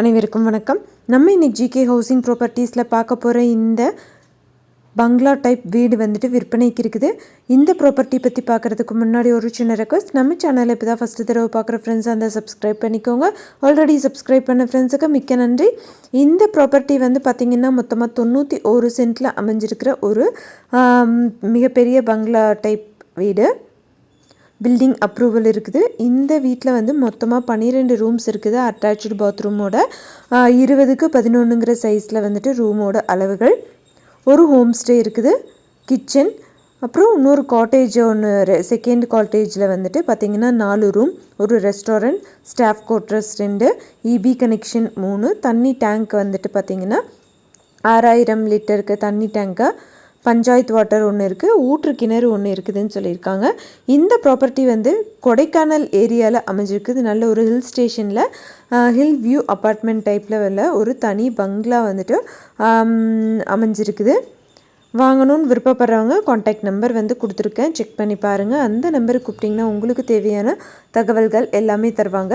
அனைவருக்கும் வணக்கம். நம்ம இன்னைக்கு ஜிகே ஹவுசிங் ப்ராப்பர்ட்டிஸில் பார்க்க போகிற இந்த பங்களா டைப் வீடு வந்துட்டு விற்பனைக்கு இருக்குது. இந்த ப்ராப்பர்ட்டி பற்றி பார்க்குறதுக்கு முன்னாடி ஒரு சின்ன ரெக்வஸ்ட் நம்ம சேனலில் இப்போ தான் ஃபஸ்ட்டு தடவை பார்க்குற ஃப்ரெண்ட்ஸ் அந்த சப்ஸ்கிரைப் பண்ணிக்கோங்க. ஆல்ரெடி சப்ஸ்கிரைப் பண்ண ஃப்ரெண்ட்ஸுக்கு மிக்க நன்றி. இந்த ப்ராப்பர்ட்டி வந்து பார்த்திங்கன்னா மொத்தமாக தொண்ணூற்றி ஒரு சென்ட்டில் அமைஞ்சிருக்கிற ஒரு மிகப்பெரிய பங்களா டைப் வீடு. பில்டிங் அப்ரூவல் இருக்குது. இந்த வீட்டில் வந்து மொத்தமாக பன்னிரெண்டு ரூம்ஸ் இருக்குது. அட்டாச்சு பாத்ரூமோட இருபதுக்கு பதினொன்றுங்கிற சைஸில் வந்துட்டு ரூமோட அளவுகள். ஒரு ஹோம் ஸ்டே இருக்குது. கிச்சன் அப்புறம் இன்னொரு காட்டேஜ் ஒன்று செகண்ட் காட்டேஜில் வந்துட்டு பார்த்திங்கன்னா நாலு ரூம் ஒரு ரெஸ்டாரண்ட் ஸ்டாஃப் குவார்ட்டர்ஸ் ரெண்டு இபி கனெக்ஷன் மூணு தண்ணி டேங்க் வந்துட்டு பார்த்திங்கன்னா ஆறாயிரம் லிட்டருக்கு தண்ணி டேங்க்கை பஞ்சாயத்து வாட்டர் ஒன்று இருக்குது ஊற்று கிணறு ஒன்று இருக்குதுன்னு சொல்லியிருக்காங்க. இந்த ப்ராப்பர்ட்டி வந்து கொடைக்கானல் ஏரியாவில் அமைஞ்சிருக்குது. நல்ல ஒரு ஹில் ஸ்டேஷனில் ஹில் வியூ அப்பார்ட்மெண்ட் டைப்பில் உள்ள ஒரு தனி பங்களா வந்துட்டு அமைஞ்சிருக்குது. வாங்கணும்னு விருப்பப்படுறவங்க காண்டாக்ட் நம்பர் வந்து கொடுத்துருக்கேன். செக் பண்ணி பாருங்கள் அந்த நம்பருக்கு கூப்பிட்டிங்கன்னா உங்களுக்கு தேவையான தகவல்கள் எல்லாமே தருவாங்க.